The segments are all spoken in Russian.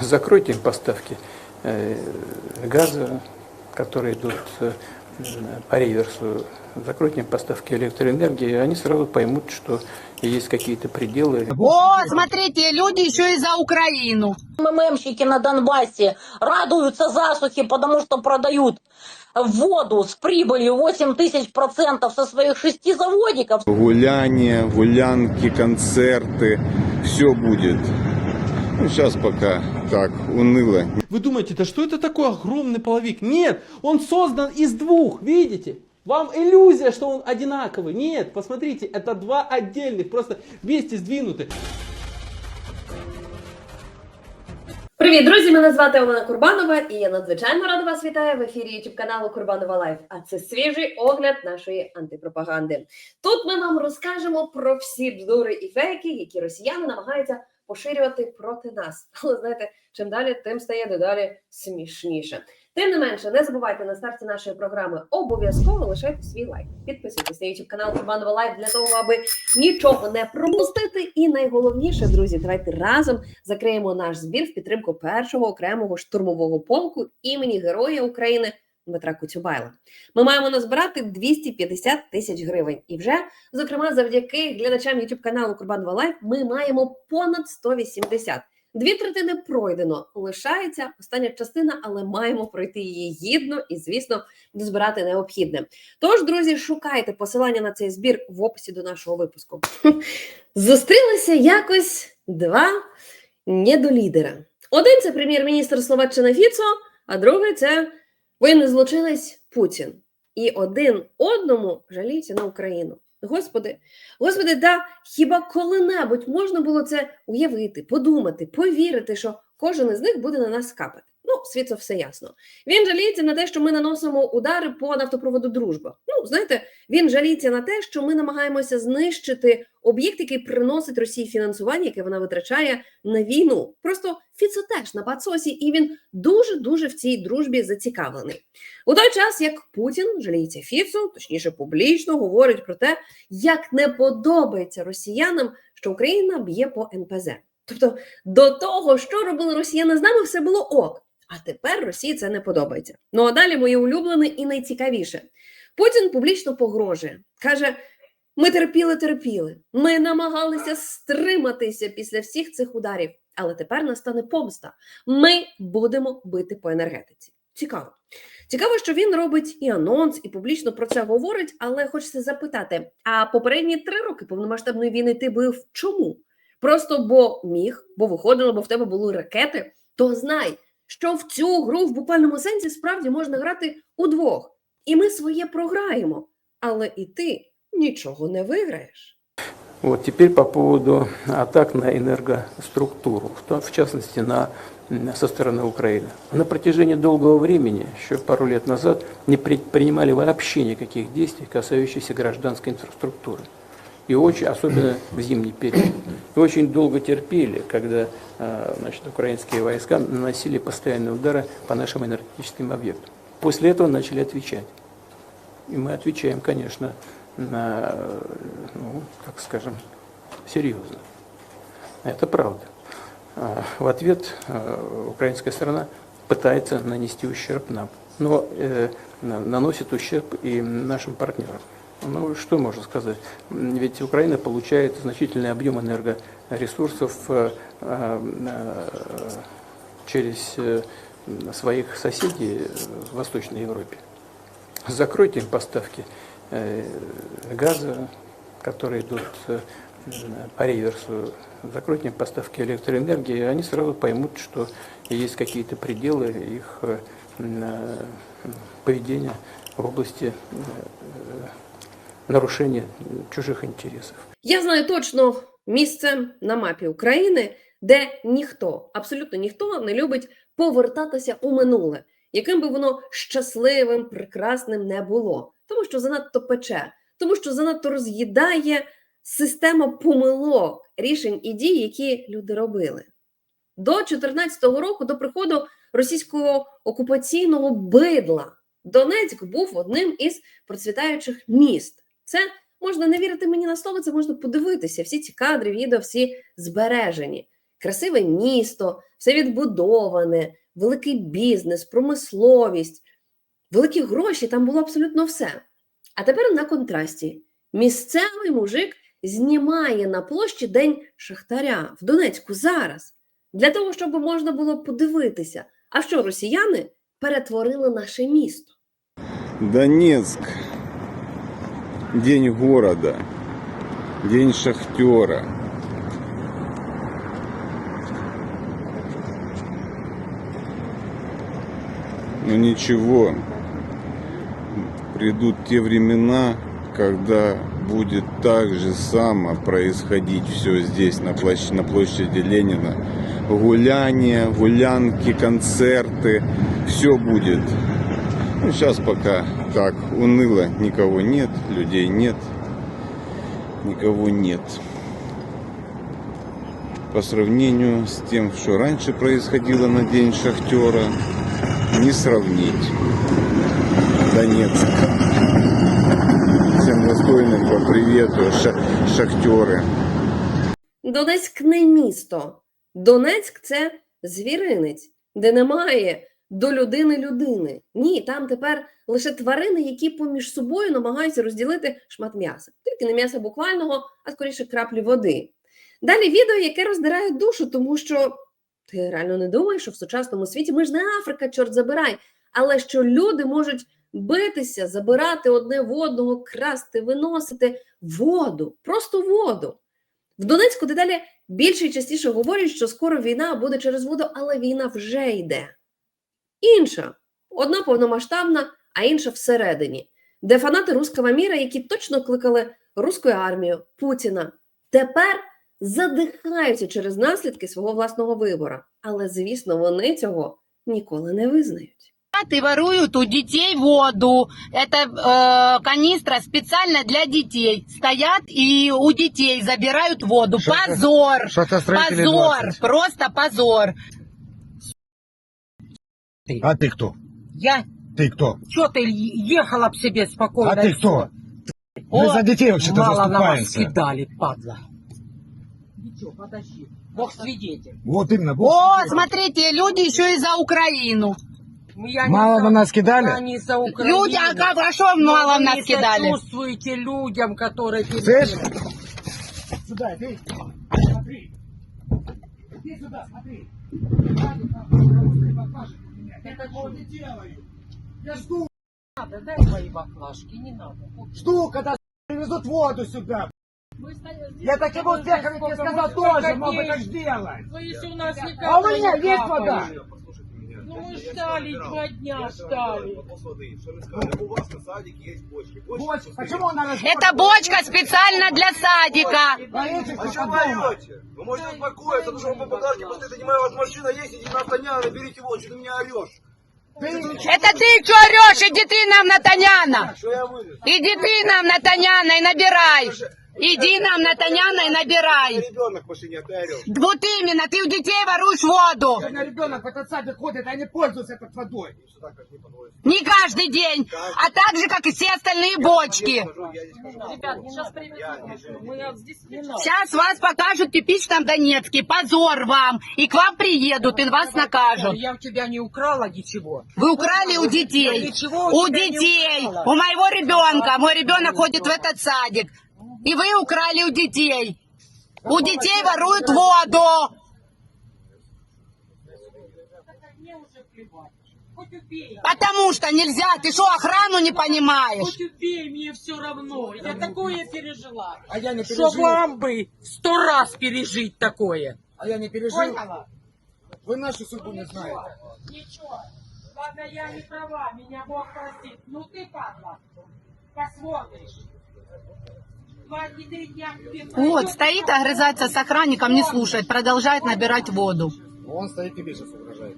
Закройте им поставки э, газа, которые идут э, по реверсу. Закройте им поставки электроэнергии, и они сразу поймут, что есть какие-то пределы. О, смотрите, люди еще и за Украину. МММщики на Донбассе радуются засухе, потому что продают воду с прибылью 8 тысяч процентов со своих шести заводиков. Гуляния, гулянки, концерты, все будет. Ну, сейчас пока так, уныло. Вы думаете, да что это такой огромный половик? Нет, он создан из двух, видите? Вам иллюзия, что он одинаковый. Нет, посмотрите, это два отдельных, просто вместе сдвинуты. Привіт, друзі! Мене звати Олена Курбанова, і я надзвичайно рада вас вітаю в ефірі YouTube каналу Курбанова Лайф. А це свіжий огляд нашої антипропаганди. Тут ми вам розкажемо про всі бздури і фейки, які росіяни намагаються поширювати проти нас. Але знаєте, чим далі, тим стає дедалі смішніше. Тим не менше, не забувайте на старті нашої програми обов'язково лишайте свій лайк. Підписуйтесь на YouTube канал Курбанова Лайф для того, аби нічого не пропустити. І найголовніше, друзі, давайте разом закриємо наш збір в підтримку першого окремого штурмового полку імені Героя України Дмитра Куцюбайла. Ми маємо назбирати 250 тисяч гривень. І вже, зокрема, завдяки глядачам YouTube каналу Курбанова Лайф, ми маємо понад 180. Дві третини пройдено. Лишається остання частина, але маємо пройти її гідно і, звісно, дозбирати необхідне. Тож, друзі, шукайте посилання на цей збір в описі до нашого випуску. Зустрілися якось два недолідера. Один це прем'єр-міністр Словаччини Фіцо, а другий це воєнний злочинець Путін. І один одному жаліються на Україну. Господи, господи, да хіба коли-небудь можна було це уявити, подумати, повірити, що кожен із них буде на нас капати? Ну, світло все ясно. Він жаліється на те, що ми наносимо удари по нафтопроводу Дружба. Знаєте, він жаліється на те, що ми намагаємося знищити об'єкт, який приносить Росії фінансування, яке вона витрачає на війну. Просто Фіцо теж на пацосі, і він дуже дуже в цій дружбі зацікавлений. У той час як Путін жаліється Фіцу, точніше публічно говорить про те, як не подобається росіянам, що Україна б'є по НПЗ. Тобто до того, що робили росіяни з нами, все було ок. А тепер Росії це не подобається. Ну а далі моє улюблене і найцікавіше. Путін публічно погрожує, каже: ми терпіли, терпіли. Ми намагалися стриматися після всіх цих ударів, але тепер настане помста. Ми будемо бити по енергетиці. Цікаво. Цікаво, що він робить і анонс, і публічно про це говорить, але хочеться запитати: а попередні три роки повномасштабної війни ти бив чому? Просто бо міг, бо виходило, бо в тебе були ракети. То знай, що в цю гру в буквальному сенсі справді можна грати удвох. І ми своє програємо, але і ти нічого не виграєш. Вот теперь по поводу атак на энергоструктуру, в том- в частности на, м, со стороны Украины. На протяжении долгого времени, еще пару лет назад, не предпринимали вообще никаких действий, касающихся гражданской инфраструктуры. И очень, особенно в зимний период. И очень долго терпели, когда э, значит, украинские войска наносили постоянные удары по нашим энергетическим объектам. После этого начали отвечать. И мы отвечаем, конечно, на, ну, как скажем, серьезно. Это правда. А, В ответ э, украинская сторона пытается нанести ущерб нам, но э, на- наносит ущерб и нашим партнерам. Ну, что можно сказать? Ведь Украина получает значительный объем энергоресурсов э, э, э, через э, своих соседей в Восточной Европе. Закройте им поставки э, газа, которые идут э, по реверсу, закройте им поставки электроэнергии, и они сразу поймут, что есть какие-то пределы их э, э, поведения в области э, нарушения чужих интересов. Я знаю точно місце на мапі України, де ніхто, абсолютно ніхто не любить повертатися у минуле, яким би воно щасливим, прекрасним не було, тому що занадто пече, тому що занадто роз'їдає система помилок, рішень і дій, які люди робили. До 2014 року, до приходу російського окупаційного бидла, Донецьк був одним із процвітаючих міст. Це можна не вірити мені на слово, це можна подивитися. Всі ці кадри, відео, всі збережені. Красиве місто, все відбудоване, великий бізнес, промисловість, великі гроші, там було абсолютно все. А тепер на контрасті. Місцевий мужик знімає на площі День Шахтаря в Донецьку зараз, для того, щоб можна було подивитися, а що росіяни перетворили наше місто. Донецк. День города. День шахтера. Но ничего, придут те времена, когда будет так же само происходить все здесь, на площади, на площади Ленина. Гуляния, гулянки, концерты, все будет. Ну, сейчас пока так уныло, никого нет, людей нет, никого нет. По сравнению с тем, что раньше происходило на День Шахтера, не сравнить. Донецк. Всем достойным привету, шахтеры. Донецьк не місто. Донецьк це звіринець, де немає до людини людини. Ні, там тепер лише тварини, які поміж собою намагаються розділити шмат м'яса. Тільки не м'яса буквального, а скоріше краплі води. Далі відео, яке роздирає душу, тому що ти реально не думаєш, що в сучасному світі ми ж не Африка, чорт забирай, але що люди можуть битися, забирати одне в одного, красти, виносити воду, просто воду. В Донецьку дедалі більше і частіше говорять, що скоро війна буде через воду, але війна вже йде. Інша одна повномасштабна, а інша всередині, де фанати руского міра, які точно кликали руською армію Путіна, тепер задихаються через наслідки свого власного вибора. Але, звісно, вони цього ніколи не визнають. И воруют у детей воду. Это э, канистра специально для детей. Стоят и у детей забирают воду. Что это- позор! Что это строители Позор! 20? Просто позор! А ты кто? Я? Ты кто? Че ты ехала б себе спокойно? А ты кто? Мы О, за детей вообще-то Мало на вас заступаемся. кидали, падла. Ничего, подожди. Бог свидетель. Вот именно. Бог О, смотрите, люди еще и за Украину. Я Мало за- нас кидали? Я не за Украину. Люди, а как, а что Но мало вы нас кидали? сочувствуете людям, которые... Слышь? Сюда, иди. Смотри. Иди сюда, смотри. Я такого не делаю. Я жду, Надо, дай мои баклажки, не надо. жду, когда привезут воду сюда. Я таким успехом, я тебе сказал, тоже мог бы так сделать. Ну, у нас А у меня не есть вода. Ну, мы ждали два дня, ждали. У вас на садике есть бочки. Бочка. Почему она? Это бочка специально для садика. Боитесь, А что что вы можете успокоиться, потому что вы по подарке просто это не моя, машина есть, на Таняна, берите воду, что ты меня орешь. Это ты что орешь? Иди ты нам на вылез? Иди ты нам на Таняна и набирай. Иди нам на Таняна и набирай. Ребенок в машине, а ты орешь. Вот именно, ты у детей воруешь воду. Сегодня ребенок в этот садик ходит, они пользуются этой водой. Не каждый день, а так же, как и все остальные бочки. Ребят, сейчас. Мы здесь надо. Сейчас вас покажут в типичном Донецке. Позор вам. И к вам приедут, и вас накажут. Я у тебя не украла ничего. Вы украли у детей. Ничего у детей. У моего ребенка. Мой ребенок ходит в этот садик. И вы украли у детей. У детей воруют воду. Потому что нельзя. Ты что, охрану не понимаешь? Хоть убей, мне все равно. Я такое пережила. А я не Что пережил. вам бы сто раз пережить такое. А я не пережил. Поняла? Вы нашу судьбу не знаете. Ничего. Ладно, я не права, меня Бог простит. Ну ты, падла, посмотришь. Вот, стоит, огрызается с охранником, не слушает, продолжает набирать воду. Он стоит тебе сейчас угрожает.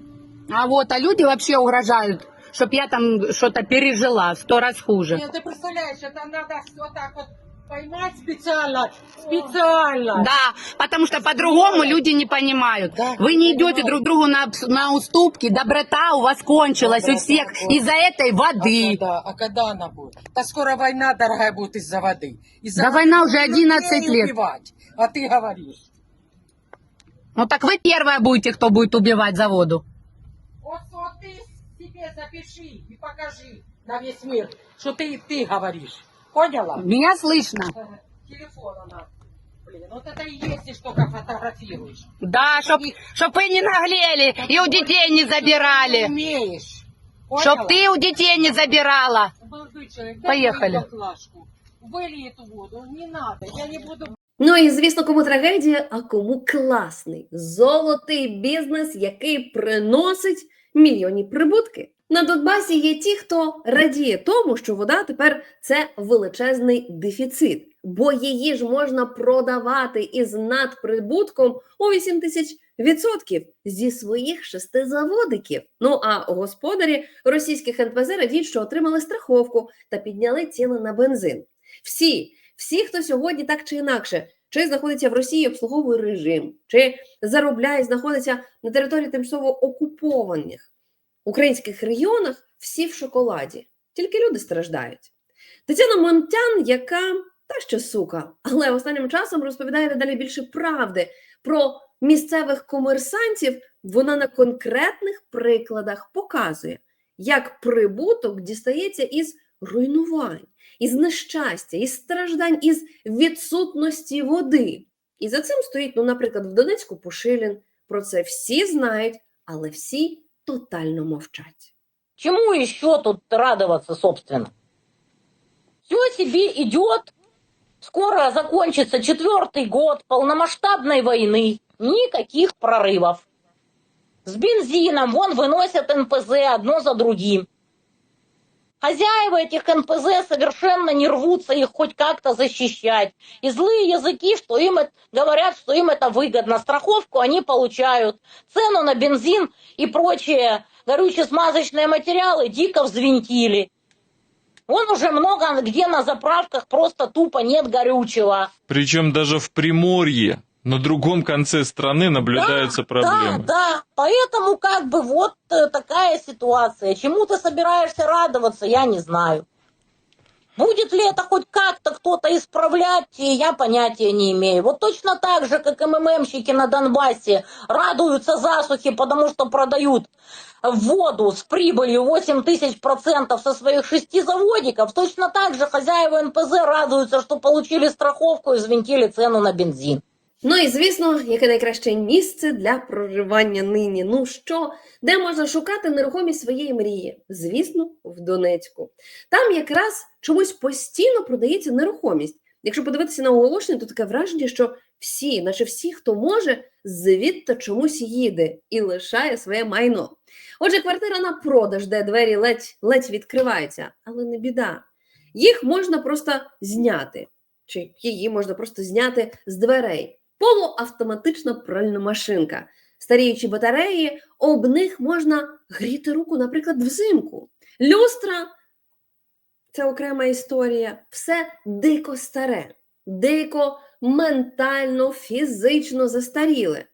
А вот, а люди вообще угрожают, чтоб я там что-то пережила, в сто раз хуже. Нет, ты представляешь, это надо вот так вот поймать специально, специально. Да, потому что по-другому люди не понимают. Вы не идете друг другу на, на уступки, доброта у вас кончилась у всех из-за этой А воды. когда, а когда она будет? Да скоро война, дорогая, будет из-за воды. Из-за Да война уже 11 людей лет. убивать, а ты говоришь. Ну так вы первая будете, кто будет убивать за воду. Вот, вот ты себе запиши и покажи на весь мир, что ты, ты говоришь. Поняла? Меня слышно. Телефон она. Блин, вот это и есть ты что, как фотографируешь. Да, чтоб, чтоб вы не наглели и у детей не Ты забирали. умеешь. Чтоб Поняла? ты у детей не забирала. Молодой человек, Поехали. дай мою баклажку. Вылей эту воду, не надо, я не буду Ну і звісно, кому трагедія, а кому класний золотий бізнес, який приносить мільйонні прибутки. На Донбасі є ті, хто радіє тому, що вода тепер це величезний дефіцит, бо її ж можна продавати із надприбутком у 8 тисяч відсотків зі своїх шести заводиків. Ну а господарі російських НПЗ радіють, що отримали страховку та підняли ціни на бензин. Всі, всі, хто сьогодні так чи інакше, чи знаходиться в Росії, обслуговує режим, чи заробляє, знаходиться на території тимчасово окупованих українських регіонах, всі в шоколаді. Тільки люди страждають. Тетяна Монтян, яка та ще сука, але останнім часом розповідає дедалі більше правди про місцевих комерсантів. Вона на конкретних прикладах показує, як прибуток дістається із руйнувань, із нещастя, із страждань, із відсутності води. І за цим стоїть, ну, наприклад, в Донецьку Пушилін. Про це всі знають, але всі тотально мовчать. Чему еще тут радоваться, собственно? Все себе идет. Скоро закончится четвертый год полномасштабной войны. Никаких прорывов. С бензином вон выносят НПЗ одно за другим. Хозяева этих НПЗ совершенно не рвутся их хоть как-то защищать. И злые языки, что им это, говорят, что им это выгодно. Страховку они получают. Цену на бензин и прочие горюче-смазочные материалы дико взвинтили. Вон уже много где на заправках просто тупо нет горючего. Причем даже в Приморье, на другом конце страны наблюдаются проблемы. Да, да. Поэтому как бы вот э, такая ситуация. Чему ты собираешься радоваться, я не знаю. Будет ли это хоть как-то кто-то исправлять, я понятия не имею. Вот точно так же, как МММщики на Донбассе радуются засухе, потому что продают воду с прибылью 8 тысяч процентов со своих шести заводиков, точно так же хозяева НПЗ радуются, что получили страховку и взвинтили цену на бензин. Ну і звісно, яке найкраще місце для проживання нині. Ну що, де можна шукати нерухомість своєї мрії? Звісно, в Донецьку. Там якраз чомусь постійно продається нерухомість. Якщо подивитися на оголошення, то таке враження, що всі, наче всі, хто може, звідти чомусь їде і лишає своє майно. Отже, квартира на продаж, де двері ледь, ледь відкриваються, але не біда. Їх можна просто зняти, чи її можна просто зняти з дверей. Полуавтоматична пральна машинка. Старіючі батареї, об них можна гріти руку, наприклад, взимку. Люстра це окрема історія. Все дико старе, дико ментально, фізично застаріле.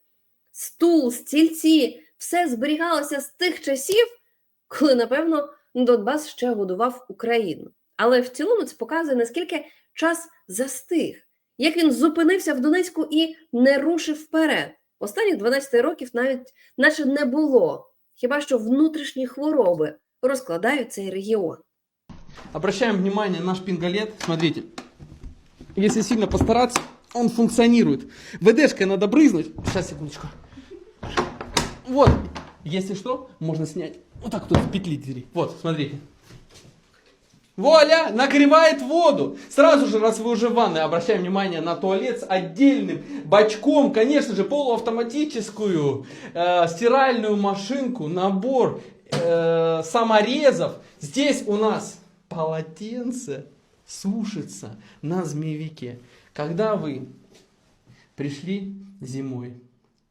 Стул, стільці, все зберігалося з тих часів, коли, напевно, Донбас ще годував Україну. Але в цілому це показує, наскільки час застиг, як він зупинився в Донецьку і не рушив вперед. Останніх 12 років навіть наче не було. Хіба що внутрішні хвороби розкладають цей регіон. Обращаем внимание на шпингалет. Смотрите. Если сильно постараться, он функционирует. ВДшкой надо брызнуть. Сейчас, секундочку. Вот. Если что, можно снять. Вот так вот с петли двери. Вот, смотрите. Вуаля! Нагревает воду. Сразу же, раз вы уже в ванной, обращаем внимание на туалет с отдельным бачком, конечно же, полуавтоматическую э, стиральную машинку, набор э, саморезов. Здесь у нас полотенце сушится на змеевике. Когда вы пришли зимой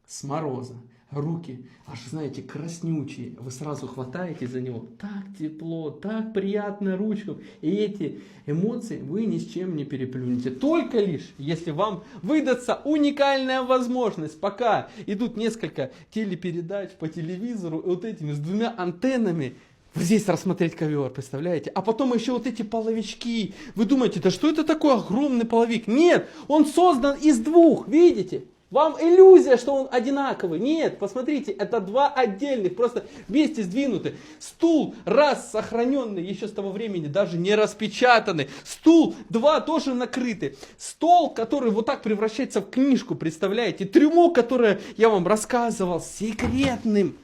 с мороза, руки, аж знаете, краснючие, вы сразу хватаете за него, так тепло, так приятно ручкам, и эти эмоции вы ни с чем не переплюнете, только лишь, если вам выдастся уникальная возможность, пока идут несколько телепередач по телевизору, вот этими с двумя антеннами, здесь рассмотреть ковер, представляете? А потом еще вот эти половички. Вы думаете, да что это такое огромный половик? Нет, он создан из двух, видите? Вам иллюзия, что он одинаковый. Нет, посмотрите, это два отдельных, просто вместе сдвинуты. Стул, раз сохраненный еще с того времени, даже не распечатанный. Стул, два тоже накрыты. Стол, который вот так превращается в книжку, представляете? Трюмо, которое я вам рассказывал, секретным.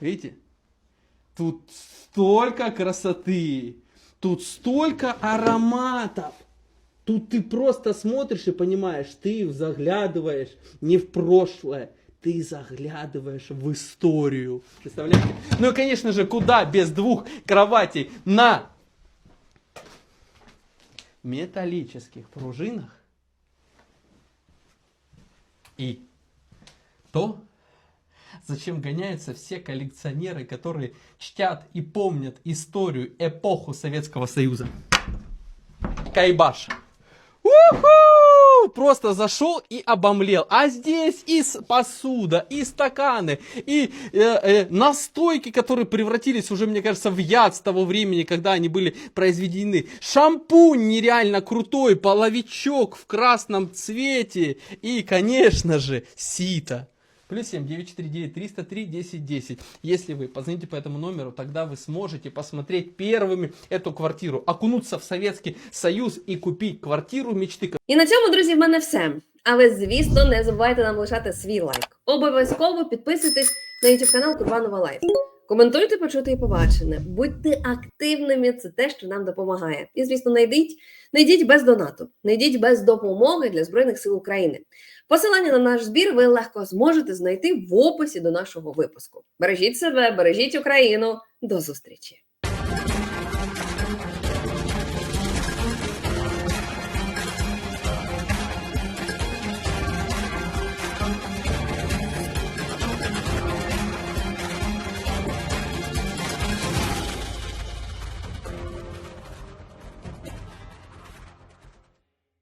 Видите? Тут столько красоты, тут столько ароматов. Тут ты просто смотришь и понимаешь, ты заглядываешь не в прошлое, ты заглядываешь в историю. Представляете? Ну и, конечно же, куда без двух кроватей на металлических пружинах и то, зачем гоняются все коллекционеры, которые чтят и помнят историю, эпоху Советского Союза. Кайбаш. Уху! Просто зашел и обомлел. А здесь и посуда, и стаканы, и э, э, настойки, которые превратились уже, мне кажется, в яд с того времени, когда они были произведены. Шампунь нереально крутой, половичок в красном цвете. И, конечно же, сито. Плюс 7 949 303 10 10. Если вы позвоните по этому номеру, тогда вы сможете посмотреть первыми эту квартиру, окунуться в Советский Союз и купить квартиру мечты, І на цьому, друзі, в мене все. Але, звісно, не забувайте нам лишати свій лайк. Обов'язково підписуйтесь на YouTube канал Курбанова Лайф. Коментуйте, почути і побачене. Будьте активними, це те, що нам допомагає. І, звісно, не йдіть, не йдіть без донату, не йдіть без допомоги для Збройних сил України. Посилання на наш збір ви легко зможете знайти в описі до нашого випуску. Бережіть себе, бережіть Україну. До зустрічі!